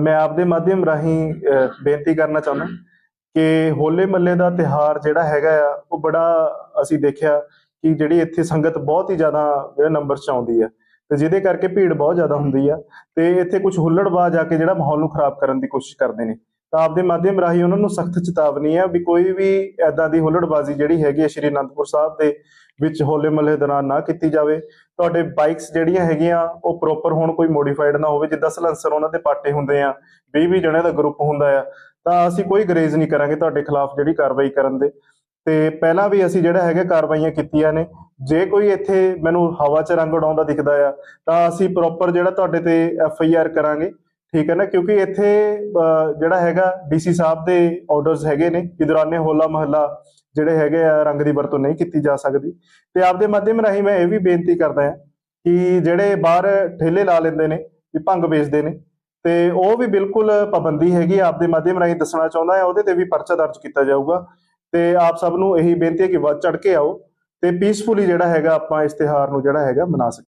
ਮੈਂ ਆਪਦੇ ਮਾਧਿਅਮ ਰਾਹੀਂ ਬੇਨਤੀ ਕਰਨਾ ਚਾਹੁੰਦਾ ਕਿ ਹੋਲੇ ਮੱਲੇ ਦਾ ਤਿਹਾਰ ਜਿਹੜਾ ਹੈਗਾ ਆ ਉਹ ਬੜਾ ਅਸੀਂ ਦੇਖਿਆ ਕਿ ਜਿਹੜੀ ਇੱਥੇ ਸੰਗਤ ਬਹੁਤ ਹੀ ਜ਼ਿਆਦਾ ਜਿਹੜਾ ਨੰਬਰ ਚ ਆਉਂਦੀ ਆ ਤੇ ਜਿਹਦੇ ਕਰਕੇ ਭੀੜ ਬਹੁਤ ਜ਼ਿਆਦਾ ਹੁੰਦੀ ਆ ਤੇ ਇੱਥੇ ਕੁਝ ਹੁੱਲੜਬਾਜ਼ ਆ ਕੇ ਜਿਹੜਾ ਮਾਹੌਲ ਨੂੰ ਖਰਾਬ ਕਰਨ ਦੀ ਕੋਸ਼ਿਸ਼ ਕਰਦੇ ਨੇ। ਤਾਂ ਆਪਦੇ ਮਾਧਿਅਮ ਰਾਹੀਂ ਉਹਨਾਂ ਨੂੰ ਸਖਤ ਚੇਤਾਵਨੀ ਆ ਵੀ ਕੋਈ ਵੀ ਐਦਾਂ ਦੀ ਹੁੱਲੜਬਾਜ਼ੀ ਜਿਹੜੀ ਹੈਗੀ ਹੈ ਸ਼੍ਰੀ ਅਨੰਦਪੁਰ ਸਾਹਿਬ ਦੇ ਵਿੱਚ ਹੋਲੇ ਮਹੱਲੇ ਦੌਰਾਨ ਨਾ ਕੀਤੀ ਜਾਵੇ। ਤੁਹਾਡੇ ਬਾਈਕਸ ਜਿਹੜੀਆਂ ਹੈਗੀਆਂ, ਉਹ ਪ੍ਰੋਪਰ ਹੋਣ ਕੋਈ ਮੋਡੀਫਾਈਡ ਨਾ ਹੋਵੇ, ਜਿੱਦਾਂ ਸਲੈਂਸਰ ਉਹਨਾਂ ਦੇ ਪਾਟੇ ਹੁੰਦੇ ਆ 20 20 ਜਣਿਆਂ ਦਾ ਗਰੁੱਪ ਹੁੰਦਾ ਆ, ਤਾਂ ਅਸੀਂ ਕੋਈ ਗਰੇਜ਼ ਨਹੀਂ ਕਰਾਂਗੇ ਤੁਹਾਡੇ ਖਿਲਾਫ ਜਿਹੜੀ ਕਾਰਵਾਈ ਕਰਨ ਦੇ। ਤੇ ਪਹਿਲਾਂ ਵੀ ਅਸੀਂ ਜਿਹੜਾ ਹੈਗਾ ਕਾਰਵਾਈਆਂ ਕੀਤੀਆਂ ਨੇ। ਜੇ ਕੋਈ ਇੱਥੇ ਮੈਨੂੰ ਹਵਾ 'ਚ ਰੰਗ ਉਡਾਉਂਦਾ ਦਿਖਦਾ ਆ, ਤਾਂ ਅਸੀਂ ਪ੍ਰੋਪਰ ਜਿਹੜਾ ਤੁਹਾਡੇ ਤੇ ਐਫ ਆਈ ਆਰ ਕਰਾਂਗੇ। ਠੀਕ ਹੈ ਨਾ? ਕਿਉਂਕਿ ਇੱਥੇ ਜਿਹੜਾ ਹੈਗਾ ਡੀਸੀ ਸਾਹਿਬ ਦੇ ਆਰਡਰਸ ਹੈਗੇ ਨੇ ਕਿ ਦੌਰਾਨੇ ਹੋਲਾ ਮਹੱਲਾ ਜਿਹੜੇ ਹੈਗੇ ਆ, ਰੰਗ ਦੀ ਵਰਤੋਂ ਨਹੀਂ ਕੀਤੀ ਜਾ ਸਕਦੀ। ਤੇ ਆਪਦੇ ਮਾਧਿਅਮ ਰਾਹੀਂ ਮੈਂ ਇਹ ਵੀ ਬੇਨਤੀ ਕਰਦਾ ਹਾਂ ਕਿ ਜਿਹੜੇ ਬਾਹਰ ਠੇਲੇ ਲਾ ਲੈਂਦੇ ਨੇ, ਵੀ ਭੰਗ ਵੇਚਦੇ ਨੇ, ਤੇ ਉਹ ਵੀ ਬਿਲਕੁਲ ਪਾਬੰਦੀ ਹੈਗੀ ਆਪਦੇ ਮਾਧਿਅਮ ਰਾਹੀਂ ਦੱਸਣਾ ਚਾਹੁੰਦਾ ਹਾਂ, ਉਹਦੇ ਤੇ ਵੀ ਪਰਚਾ ਦਰਜ ਕੀਤਾ ਜਾਊਗਾ। ਤੇ ਆਪ ਸਭ ਨੂੰ ਇਹੀ ਬੇਨਤੀ ਹੈ ਕਿ ਵੱਧ ਚੜ ਕੇ ਆਓ ਤੇ ਪੀਸਫੁਲੀ ਜਿਹੜਾ ਹੈਗਾ ਆਪਾਂ ਇਸ ਤਿਉਹਾਰ ਨੂੰ ਜਿਹੜਾ ਹੈਗਾ ਮਨਾ ਸਕੀਏ।